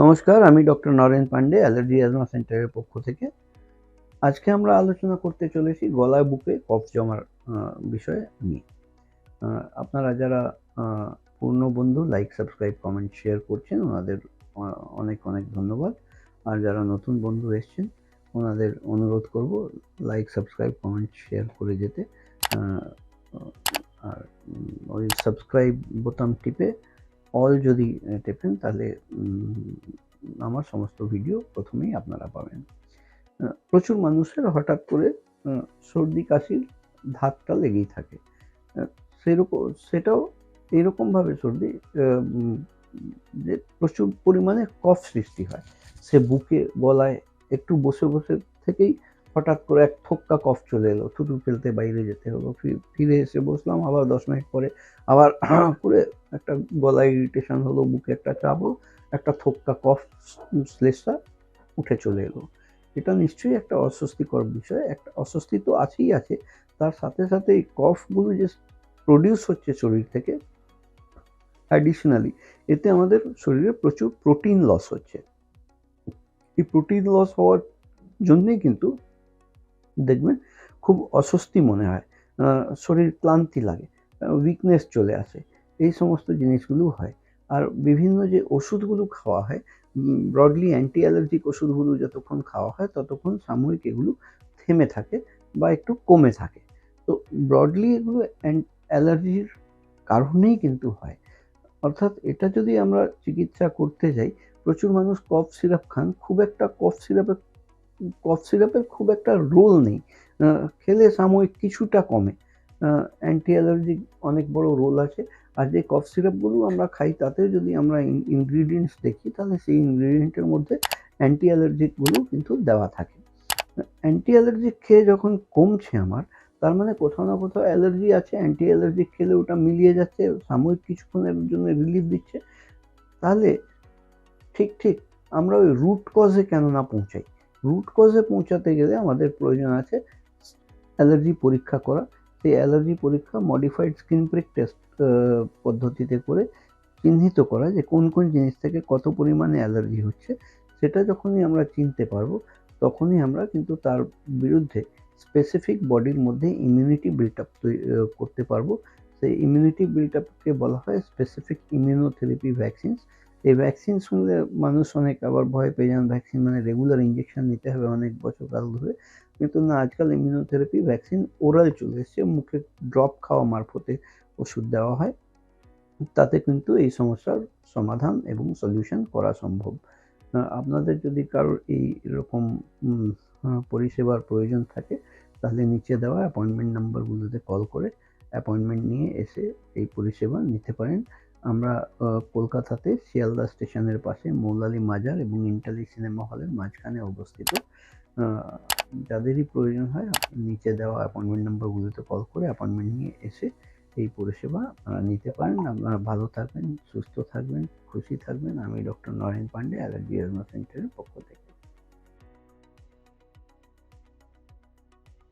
নমস্কার, আমি doctor Naren Pandey, allergy asthma সেন্টারের পক্ষ থেকে। আজকে আমরা আলোচনা করতে চলেছি গলায় বুকে কফ জমার বিষয়ে নিয়ে। আপনারা যারা পূর্ণ বন্ধু লাইক সাবস্ক্রাইব কমেন্ট শেয়ার করছেন, ওনাদের অনেক অনেক ধন্যবাদ। আর যারা নতুন বন্ধু এসছেন, ওনাদের অনুরোধ করব লাইক সাবস্ক্রাইব কমেন্ট শেয়ার করে যেতে। আর ওই সাবস্ক্রাইব বোতাম টিপে অল যদি টেপেন তাহলে আমার সমস্ত ভিডিও প্রথমেই আপনারা পাবেন। প্রচুর মানুষের হঠাৎ করে সর্দি, কাশির ধাতটা লেগেই থাকে। সেরকম, সেটাও এরকমভাবে সর্দি যে প্রচুর পরিমাণে কফ সৃষ্টি হয়। সে বুকে, গলায় একটু বসে বসে থেকেই হঠাৎ করে এক থক্কা কফ চলে এলো, থুতু ফেলতে বাইরে যেতে হলো। ফিরে এসে বসলাম, আবার দশ মিনিট পরে আবার করে একটা গলায় ইরিটেশন হলো, বুকে একটা চাপ একটা থক্কা কফ স্লেসটা উঠে চলে এলো। এটা নিশ্চয়ই একটা অস্বস্তিকর বিষয়, একটা অস্বস্তি তো আছেই আছে, তার সাথে সাথে এই কফগুলো যে প্রডিউস হচ্ছে শরীর থেকে অ্যাডিশনালি এতে আমাদের শরীরে প্রচুর প্রোটিন লস হচ্ছে। এই প্রোটিন লস হওয়ার জন্যেই কিন্তু দেখবেন খুব অস্বস্তি মনে হয় শরীর ক্লান্তি লাগে উইকনেস চলে আসে, এই সমস্ত জিনিসগুলো হয়। আর বিভিন্ন যে ওষুধগুলো খাওয়া হয় ব্রডলি অ্যান্টি অ্যালার্জিক ওষুধগুলো যতক্ষণ খাওয়া হয়, ততক্ষণ সাময়িক এগুলো থেমে থাকে বা একটু কমে থাকে। তো ব্রডলি এগুলো অ্যালার্জির কারণেই কিন্তু হয়। অর্থাৎ এটা যদি আমরা চিকিৎসা করতে যাই, প্রচুর মানুষ কফ সিরাপ খান, খুব একটা কফ সিরাপের কফ সিরাপের খুব একটা রোল নেই। খেলে সাময়িক কিছুটা কমে। অ্যান্টি অ্যালার্জিক অনেক বড় রোল আছে। আর যে কফ সিরাপগুলো আমরা খাই তাতে যদি আমরা ইনগ্রিডিয়েন্টস দেখি, তাহলে সেই ইনগ্রিডিয়েন্টের মধ্যে অ্যান্টি অ্যালার্জিকগুলো কিন্তু দেওয়া থাকে। অ্যান্টি অ্যালার্জিক খেয়ে যখন কমছে আমার, তার মানে কোথাও না কোথাও অ্যালার্জি আছে অ্যান্টি অ্যালার্জিক খেলে ওটা মিলিয়ে যাচ্ছে, সাময়িক কিছুক্ষণের জন্য রিলিফ দিচ্ছে। তাহলে ঠিক ঠিক আমরা ওই রুট কজে কেন না পৌঁছাই? রুট কজে পৌঁছাতে গেলে আমাদের প্রয়োজন আছে অ্যালার্জি পরীক্ষা করা। সেই অ্যালার্জি পরীক্ষা মডিফাইড স্কিন প্রিক টেস্ট পদ্ধতিতে করে চিহ্নিত করা যে কোন কোন জিনিস থেকে কত পরিমাণে অ্যালার্জি হচ্ছে, সেটা যখনই আমরা চিনতে পারব, তখনই আমরা কিন্তু তার বিরুদ্ধে স্পেসিফিক বডির মধ্যে ইমিউনিটি বিল্ড আপ করতে পারব। সেই ইমিউনিটি বিল্ড আপকে বলা হয় স্পেসিফিক ইমিউনোথেরাপি ভ্যাকসিনস এই ভ্যাকসিন শুনলে মানুষ অনেক আবার ভয় পেয়ে যান। ভ্যাকসিন মানে রেগুলার ইঞ্জেকশন নিতে হবে অনেক বছর কাল ধরে। কিন্তু না, আজকাল ইমিউনোথেরাপি ভ্যাকসিন ওরাল চলে এসছে। মুখে ড্রপ খাওয়া মারফতে ওষুধ দেওয়া হয়। তাতে কিন্তু এই সমস্যার সমাধান এবং সলিউশন করা সম্ভব। আপনাদের যদি কারোর এই রকম পরিষেবার প্রয়োজন থাকে, তাহলে নিচে দেওয়া অ্যাপয়েন্টমেন্ট নাম্বারগুলোতে কল করে অ্যাপয়েন্টমেন্ট নিয়ে এসে এই পরিষেবা নিতে পারেন। আমরা কলকাতাতে শিয়ালদা স্টেশনের পাশে মৌলালি মাজার এবং ইন্টালি সিনেমা হলের মাঝখানে অবস্থিত। যাদেরই প্রয়োজন হয়, নিচে দেওয়া অ্যাপয়েন্টমেন্ট নাম্বারগুলোতে কল করে অ্যাপয়েন্টমেন্ট নিয়ে এসে এই পরিষেবা নিতে পারেন। আপনারা ভালো থাকবেন, সুস্থ থাকবেন, খুশি থাকবেন। আমি ডক্টর নরেন পান্ডে অ্যালার্জি সেন্টারের পক্ষ থেকে।